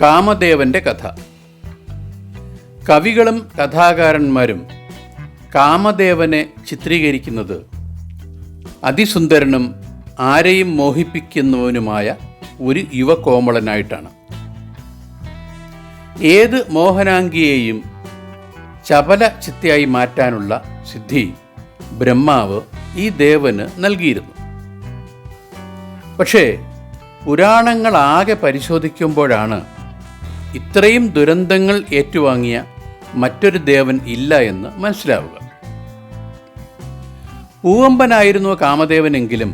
കാമദേവന്റെ കഥ. കവികളും കഥാകാരന്മാരും കാമദേവനെ ചിത്രീകരിക്കുന്നത് അതിസുന്ദരനും ആരെയും മോഹിപ്പിക്കുന്നവനുമായ ഒരു യുവകോമളനായിട്ടാണ്. ഏത് മോഹനാംഗിയെയും ചപല ചിത്തയായി മാറ്റാനുള്ള സിദ്ധി ബ്രഹ്മാവ് ഈ ദേവന് നൽകിയിരുന്നു. പക്ഷേ പുരാണങ്ങളാകെ പരിശോധിക്കുമ്പോഴാണ് ഇത്രയും ദുരന്തങ്ങൾ ഏറ്റുവാങ്ങിയ മറ്റൊരു ദേവൻ ഇല്ല എന്ന് മനസ്സിലാവുക. പൂവമ്പനായിരുന്നു കാമദേവനെങ്കിലും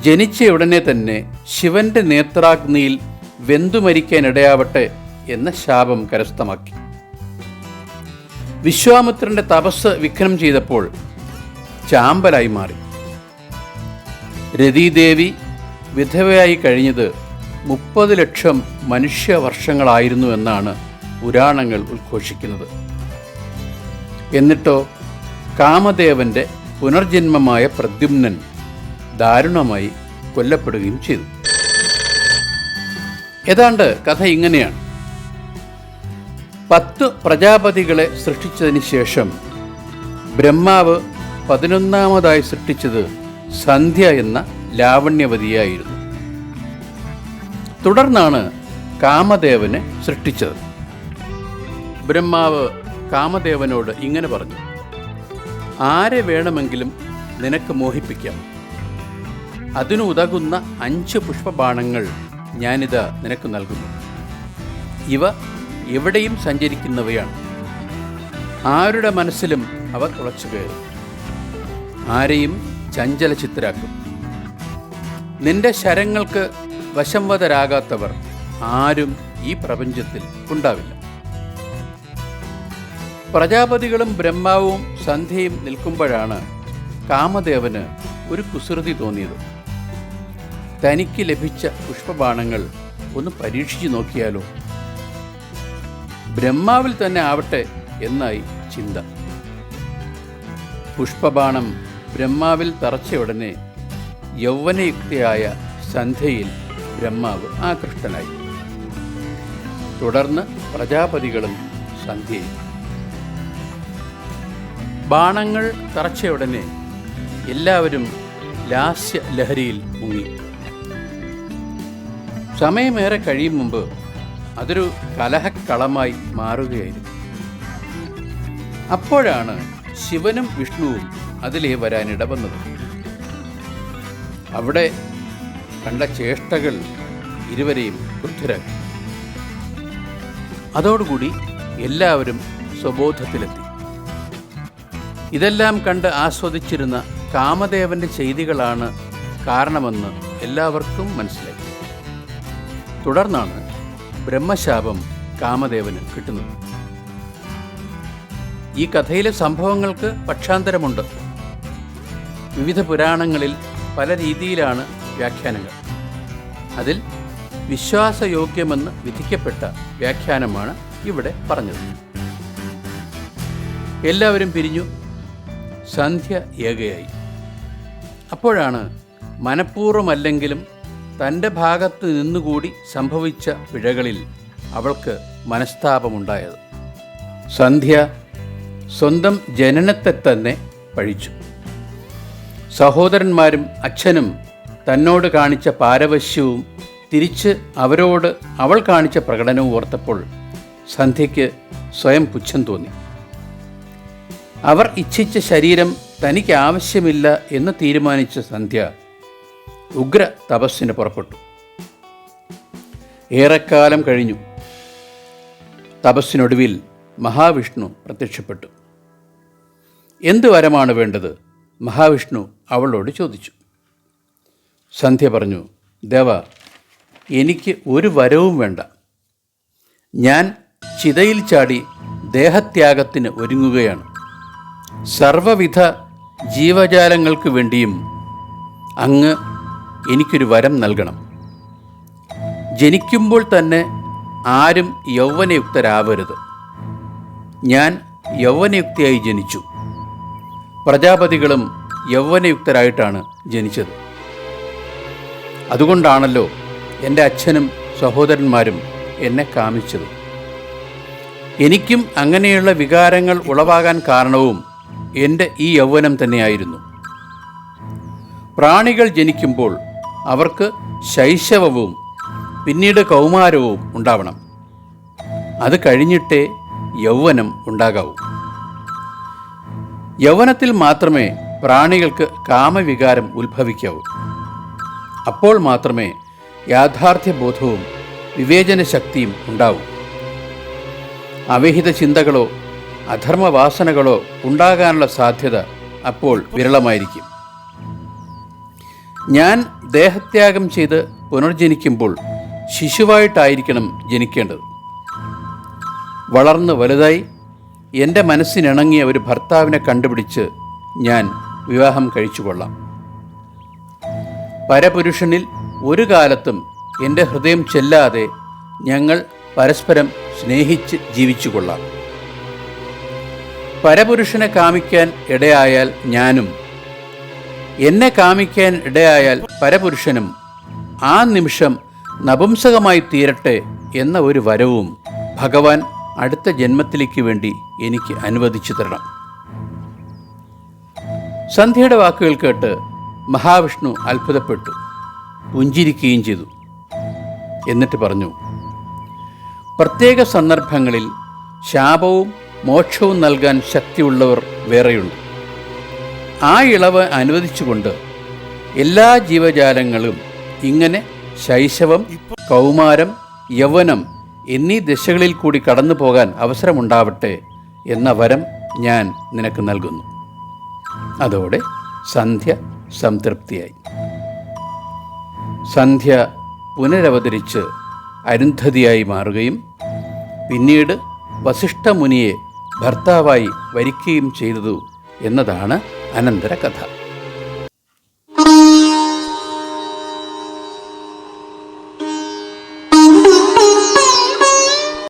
ജനിച്ച ഉടനെ തന്നെ ശിവന്റെ നേത്രാഗ്നിയിൽ വെന്തുമരിക്കാനിടയാവട്ടെ എന്ന ശാപം കരസ്ഥമാക്കി. വിശ്വാമിത്രന്റെ തപസ് വിഘ്നം ചെയ്തപ്പോൾ ചാമ്പലായി മാറി. രതീദേവി വിധവയായി കഴിഞ്ഞത് മുപ്പത് ലക്ഷം മനുഷ്യവർഷങ്ങളായിരുന്നു എന്നാണ് പുരാണങ്ങൾ ഉദ്ഘോഷിക്കുന്നത്. എന്നിട്ടോ കാമദേവന്റെ പുനർജന്മമായ പ്രദ്യുമ്നൻ ദാരുണമായി കൊല്ലപ്പെടുകയും ചെയ്തു. ഏതാണ്ട് കഥ ഇങ്ങനെയാണ്. പത്ത് പ്രജാപതികളെ സൃഷ്ടിച്ചതിന് ശേഷം ബ്രഹ്മാവ് പതിനൊന്നാമതായി സൃഷ്ടിച്ചത് സന്ധ്യ എന്ന ലാവണ്യവതിയായിരുന്നു. തുടർന്നാണ് കാമദേവനെ സൃഷ്ടിച്ചത്. ബ്രഹ്മാവ് കാമദേവനോട് ഇങ്ങനെ പറഞ്ഞു ആരെ വേണമെങ്കിലും നിനക്ക് മോഹിപ്പിക്കാം. അതിനു ഉതകുന്ന അഞ്ച് പുഷ്പബാണങ്ങൾ ഞാനിത് നിനക്ക് നൽകുന്നു. ഇവ എവിടെയും സഞ്ചരിക്കുന്നവയാണ്. ആരുടെ മനസ്സിലും അവ തുളച്ചു കയറും. ആരെയും ചഞ്ചലചിത്തരാക്കും. നിന്റെ ശരങ്ങൾക്ക് വശംവതരാകാത്തവർ ആരും ഈ പ്രപഞ്ചത്തിൽ ഉണ്ടാവില്ല. പ്രജാപതികളും ബ്രഹ്മാവും സന്ധ്യയും നിൽക്കുമ്പോഴാണ് കാമദേവന് ഒരു കുസൃതി തോന്നിയത്. തനിക്ക് ലഭിച്ച പുഷ്പബാണങ്ങൾ ഒന്ന് പരീക്ഷിച്ചു നോക്കിയാലോ? ബ്രഹ്മാവിൽ തന്നെ ആവട്ടെ എന്നായി ചിന്ത. പുഷ്പബാണം ബ്രഹ്മാവിൽ തറച്ച ഉടനെ യൗവനയുക്തയായ സന്ധ്യയിൽ ബ്രഹ്മാവ് ആകൃഷ്ടനായി. തുടർന്ന് പ്രജാപതികളും സന്ധ്യയും. ബാണങ്ങൾ തറച്ചയുടനെ എല്ലാവരും ലാസ്യ ലഹരിയിൽ മുങ്ങി. സമയമേറെ കഴിയും മുമ്പ് അതൊരു കലഹക്കളമായി മാറുകയായിരുന്നു. അപ്പോഴാണ് ശിവനും വിഷ്ണുവും അതിലേ വരാൻ ഇടവന്നത് അവിടെ കണ്ട ചേഷ്ടകൾ ഇരുവരെയും ക്രുദ്ധരാക്കി അതോടുകൂടി എല്ലാവരും സ്വബോധത്തിലെത്തി. ഇതെല്ലാം കണ്ട് ആസ്വദിച്ചിരുന്ന കാമദേവന്റെ ചെയ്തികളാണ് കാരണമെന്ന് എല്ലാവർക്കും മനസ്സിലായി. തുടർന്നാണ് ബ്രഹ്മശാപം കാമദേവന് കിട്ടുന്നത്. ഈ കഥയിലെ സംഭവങ്ങൾക്ക് പക്ഷാന്തരമുണ്ട്. വിവിധ പുരാണങ്ങളിൽ പല രീതിയിലാണ് വ്യാഖ്യാനങ്ങൾ. അതിൽ വിശ്വാസയോഗ്യമെന്ന് വിധിക്കപ്പെട്ട വ്യാഖ്യാനമാണ് ഇവിടെ പറഞ്ഞത്. എല്ലാവരും പിരിഞ്ഞു. സന്ധ്യ ഏകയായി. അപ്പോഴാണ് മനഃപൂർവമല്ലെങ്കിലും തന്റെ ഭാഗത്ത് നിന്നുകൂടി സംഭവിച്ച പിഴകളിൽ അവൾക്ക് മനസ്താപമുണ്ടായത്. സന്ധ്യ സ്വന്തം ജനനത്തെ തന്നെ പഴിച്ചു. സഹോദരന്മാരും അച്ഛനും തന്നോട് കാണിച്ച പാരവശ്യവും തിരിച്ച് അവരോട് അവൾ കാണിച്ച പ്രകടനവും ഓർത്തപ്പോൾ സന്ധ്യയ്ക്ക് സ്വയം പുച്ഛം തോന്നി. അവർ ഇച്ഛിച്ച ശരീരം തനിക്ക് ആവശ്യമില്ല എന്ന് തീരുമാനിച്ച സന്ധ്യ ഉഗ്ര തപസ്സിന് പുറപ്പെട്ടു. ഏറെക്കാലം കഴിഞ്ഞു. തപസ്സിനൊടുവിൽ മഹാവിഷ്ണു പ്രത്യക്ഷപ്പെട്ടു. എന്ത് വരമാണ് വേണ്ടത്? മഹാവിഷ്ണു അവളോട് ചോദിച്ചു. സന്ധ്യ പറഞ്ഞു ദേവ എനിക്ക് ഒരു വരവും വേണ്ട. ഞാൻ ചിതയിൽ ചാടി ദേഹത്യാഗത്തിന് ഒരുങ്ങുകയാണ്. സർവവിധ ജീവജാലങ്ങൾക്ക് വേണ്ടിയും അങ്ങ് എനിക്കൊരു വരം നൽകണം. ജനിക്കുമ്പോൾ തന്നെ ആരും യൗവനയുക്തരാവരുത്. ഞാൻ യൗവനയുക്തിയായി ജനിച്ചു. പ്രജാപതികളും യൗവനയുക്തരായിട്ടാണ് ജനിച്ചത്. അതുകൊണ്ടാണല്ലോ എന്റെ അച്ഛനും സഹോദരന്മാരും എന്നെ കാമിച്ചത്. എനിക്കും അങ്ങനെയുള്ള വികാരങ്ങൾ ഉളവാകാൻ കാരണവും എന്റെ ഈ യൗവനം തന്നെയായിരുന്നു. പ്രാണികൾ ജനിക്കുമ്പോൾ അവർക്ക് ശൈശവവും പിന്നീട് കൗമാരവും ഉണ്ടാവണം. അത് കഴിഞ്ഞിട്ടേ യൗവനം ഉണ്ടാകാവൂ. യൗവനത്തിൽ മാത്രമേ പ്രാണികൾക്ക് കാമവികാരം ഉത്ഭവിക്കാവൂ. അപ്പോൾ മാത്രമേ യാഥാർത്ഥ്യബോധവും വിവേചന ശക്തിയും ഉണ്ടാവൂ. അവിഹിത ചിന്തകളോ അധർമ്മവാസനകളോ ഉണ്ടാകാനുള്ള സാധ്യത അപ്പോൾ വിരളമായിരിക്കും. ഞാൻ ദേഹത്യാഗം ചെയ്ത് പുനർജനിക്കുമ്പോൾ ശിശുവായിട്ടായിരിക്കണം ജനിക്കേണ്ടത്. വളർന്ന് വലുതായി എന്റെ മനസ്സിനിണങ്ങിയ ഒരു ഭർത്താവിനെ കണ്ടുപിടിച്ച് ഞാൻ വിവാഹം കഴിച്ചുകൊള്ളാം. പരപുരുഷനിൽ ഒരു കാലത്തും എന്റെ ഹൃദയം ചെല്ലാതെ ഞങ്ങൾ പരസ്പരം സ്നേഹിച്ച് ജീവിച്ചുകൊള്ളാം. പരപുരുഷനെ കാമിക്കാൻ ഇടയായാൽ ഞാനും എന്നെ കാമിക്കാൻ ഇടയായാൽ പരപുരുഷനും ആ നിമിഷം നപുംസകമായി തീരട്ടെ എന്ന ഒരു വരവും ഭഗവാൻ അടുത്ത ജന്മത്തിലേക്ക് വേണ്ടി എനിക്ക് അനുവദിച്ചു തരണം. സന്ധ്യയുടെ വാക്കുകൾ കേട്ട് മഹാവിഷ്ണു അത്ഭുതപ്പെട്ടു. പുഞ്ചിരിക്കുകയും ചെയ്തു. എന്നിട്ട് പറഞ്ഞു പ്രത്യേക സന്ദർഭങ്ങളിൽ ശാപവും മോക്ഷവും നൽകാൻ ശക്തിയുള്ളവർ വേറെയുണ്ട്. ആ ഇളവ് അനുവദിച്ചുകൊണ്ട് എല്ലാ ജീവജാലങ്ങളും ഇങ്ങനെ ശൈശവം കൗമാരം യൗവനം എന്നീ ദശകളിൽ കൂടി കടന്നു പോകാൻ അവസരമുണ്ടാവട്ടെ എന്ന വരം ഞാൻ നിനക്ക് നൽകുന്നു. അതോടെ സന്ധ്യ സംതൃപ്തിയായി. സന്ധ്യ പുനരവതരിച്ച് അരുന്ധതിയായി മാറുകയും പിന്നീട് വസിഷ്ഠമുനിയെ ഭർത്താവായി വരിക്കുകയും ചെയ്തതു എന്നതാണ് അനന്തര കഥ